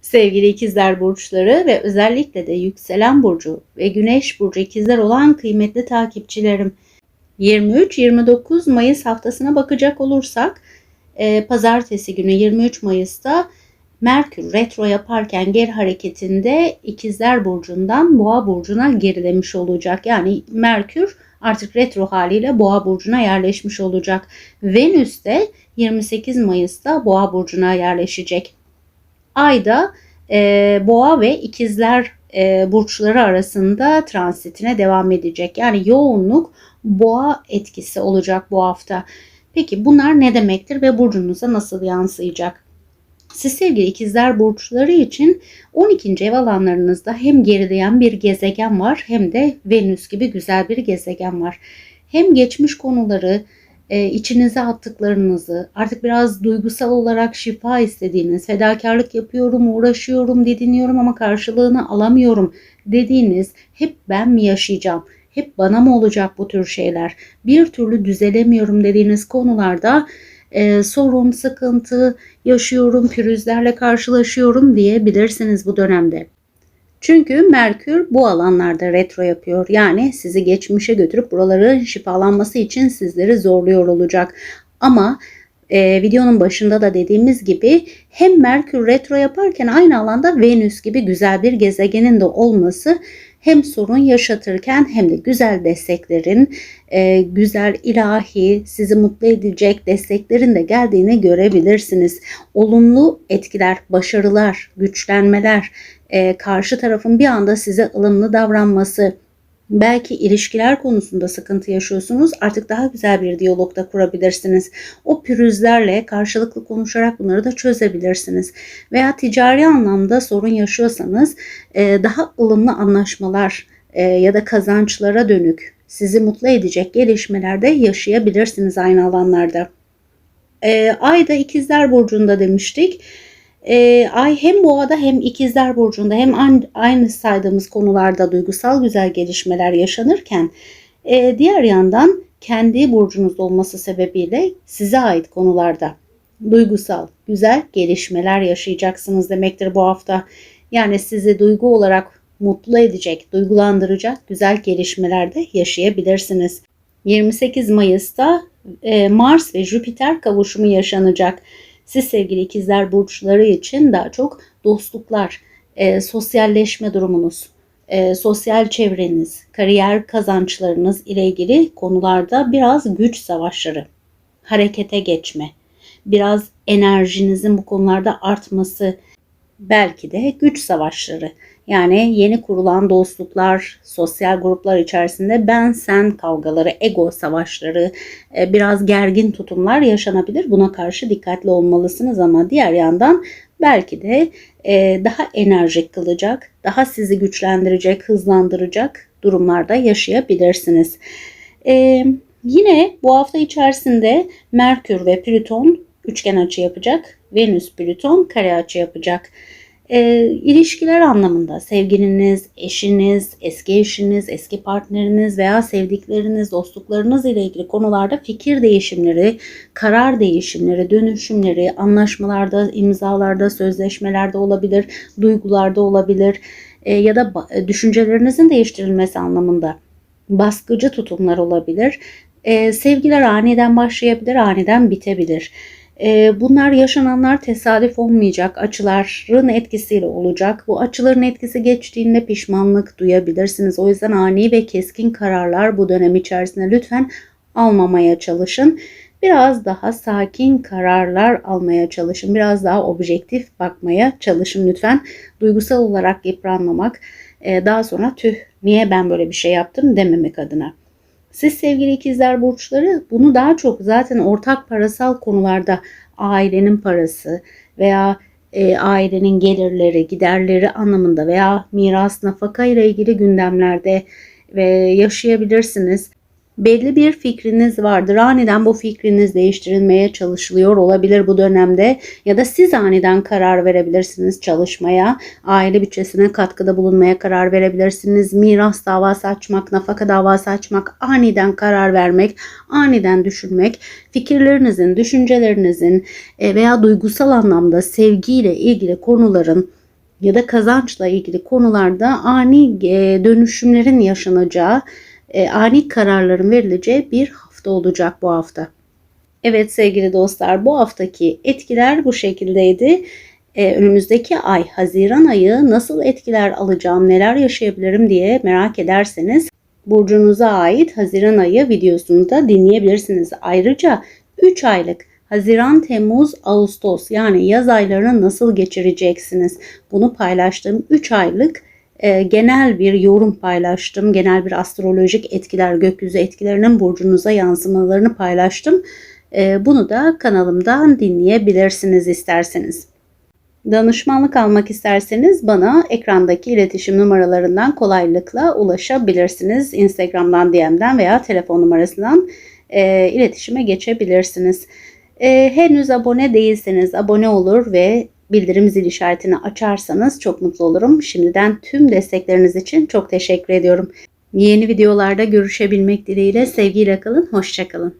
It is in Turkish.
Sevgili ikizler burçları ve özellikle de yükselen burcu ve güneş burcu ikizler olan kıymetli takipçilerim. 23-29 Mayıs haftasına bakacak olursak e, pazartesi günü 23 Mayıs'ta Merkür retro yaparken geri hareketinde ikizler burcundan boğa burcuna gerilemiş olacak. Yani Merkür artık retro haliyle boğa burcuna yerleşmiş olacak. Venüs de 28 Mayıs'ta boğa burcuna yerleşecek. Ayda e, boğa ve ikizler e, burçları arasında transitine devam edecek. Yani yoğunluk boğa etkisi olacak bu hafta. Peki bunlar ne demektir ve burcunuza nasıl yansıyacak? Siz sevgili ikizler burçları için 12. ev alanlarınızda hem gerileyen bir gezegen var hem de Venüs gibi güzel bir gezegen var. Hem geçmiş konuları, e, içinize attıklarınızı, artık biraz duygusal olarak şifa istediğiniz, fedakarlık yapıyorum, uğraşıyorum, didiniyorum ama karşılığını alamıyorum dediğiniz hep ben mi yaşayacağım? Hep bana mı olacak bu tür şeyler? Bir türlü düzelemiyorum dediğiniz konularda e, sorun, sıkıntı yaşıyorum, pürüzlerle karşılaşıyorum diyebilirsiniz bu dönemde. Çünkü Merkür bu alanlarda retro yapıyor. Yani sizi geçmişe götürüp buraların şifalanması için sizleri zorluyor olacak. Ama e, videonun başında da dediğimiz gibi hem Merkür retro yaparken aynı alanda Venüs gibi güzel bir gezegenin de olması hem sorun yaşatırken hem de güzel desteklerin, e, güzel ilahi, sizi mutlu edecek desteklerin de geldiğini görebilirsiniz. Olumlu etkiler, başarılar, güçlenmeler, e, karşı tarafın bir anda size ılımlı davranması, Belki ilişkiler konusunda sıkıntı yaşıyorsunuz. Artık daha güzel bir diyalogda kurabilirsiniz. O pürüzlerle karşılıklı konuşarak bunları da çözebilirsiniz. Veya ticari anlamda sorun yaşıyorsanız e, daha ılımlı anlaşmalar e, ya da kazançlara dönük sizi mutlu edecek gelişmelerde yaşayabilirsiniz aynı alanlarda. E, Ayda ikizler burcunda demiştik e, ay hem boğada hem ikizler burcunda hem aynı saydığımız konularda duygusal güzel gelişmeler yaşanırken e, diğer yandan kendi burcunuzda olması sebebiyle size ait konularda duygusal güzel gelişmeler yaşayacaksınız demektir bu hafta. Yani sizi duygu olarak mutlu edecek, duygulandıracak güzel gelişmeler de yaşayabilirsiniz. 28 Mayıs'ta e, Mars ve Jüpiter kavuşumu yaşanacak. Siz sevgili ikizler burçları için daha çok dostluklar, e, sosyalleşme durumunuz, e, sosyal çevreniz, kariyer kazançlarınız ile ilgili konularda biraz güç savaşları, harekete geçme, biraz enerjinizin bu konularda artması, belki de güç savaşları. Yani yeni kurulan dostluklar, sosyal gruplar içerisinde ben sen kavgaları, ego savaşları, e, biraz gergin tutumlar yaşanabilir. Buna karşı dikkatli olmalısınız ama diğer yandan belki de e, daha enerjik kılacak, daha sizi güçlendirecek, hızlandıracak durumlarda yaşayabilirsiniz. E, yine bu hafta içerisinde Merkür ve Plüton üçgen açı yapacak. Venüs Plüton kare açı yapacak e, ilişkiler anlamında sevgiliniz, eşiniz, eski eşiniz, eski partneriniz veya sevdikleriniz, dostluklarınız ile ilgili konularda fikir değişimleri, karar değişimleri, dönüşümleri, anlaşmalarda, imzalarda, sözleşmelerde olabilir, duygularda olabilir e, ya da düşüncelerinizin değiştirilmesi anlamında baskıcı tutumlar olabilir. E, sevgiler aniden başlayabilir, aniden bitebilir. Ee, bunlar yaşananlar tesadüf olmayacak. Açıların etkisiyle olacak. Bu açıların etkisi geçtiğinde pişmanlık duyabilirsiniz. O yüzden ani ve keskin kararlar bu dönem içerisinde lütfen almamaya çalışın. Biraz daha sakin kararlar almaya çalışın. Biraz daha objektif bakmaya çalışın lütfen. Duygusal olarak yıpranmamak, e, daha sonra tüh niye ben böyle bir şey yaptım dememek adına. Siz sevgili ikizler burçları bunu daha çok zaten ortak parasal konularda ailenin parası veya e, ailenin gelirleri, giderleri anlamında veya miras, nafaka ile ilgili gündemlerde ve yaşayabilirsiniz belli bir fikriniz vardır. Aniden bu fikriniz değiştirilmeye çalışılıyor olabilir bu dönemde ya da siz aniden karar verebilirsiniz çalışmaya, aile bütçesine katkıda bulunmaya karar verebilirsiniz. Miras davası açmak, nafaka davası açmak, aniden karar vermek, aniden düşünmek, fikirlerinizin, düşüncelerinizin e, veya duygusal anlamda sevgiyle ilgili konuların ya da kazançla ilgili konularda ani e, dönüşümlerin yaşanacağı, e, ani kararların verileceği bir hafta olacak bu hafta. Evet sevgili dostlar bu haftaki etkiler bu şekildeydi. Ee, önümüzdeki ay Haziran ayı nasıl etkiler alacağım, neler yaşayabilirim diye merak ederseniz burcunuza ait Haziran ayı videosunu da dinleyebilirsiniz. Ayrıca 3 aylık Haziran, Temmuz, Ağustos yani yaz aylarını nasıl geçireceksiniz? Bunu paylaştığım 3 aylık e, genel bir yorum paylaştım. Genel bir astrolojik etkiler, gökyüzü etkilerinin burcunuza yansımalarını paylaştım. E, bunu da kanalımdan dinleyebilirsiniz isterseniz. Danışmanlık almak isterseniz bana ekrandaki iletişim numaralarından kolaylıkla ulaşabilirsiniz. Instagram'dan, DM'den veya telefon numarasından e, iletişime geçebilirsiniz. E, henüz abone değilseniz abone olur ve bildirim zil işaretini açarsanız çok mutlu olurum. Şimdiden tüm destekleriniz için çok teşekkür ediyorum. Yeni videolarda görüşebilmek dileğiyle sevgiyle kalın, hoşçakalın.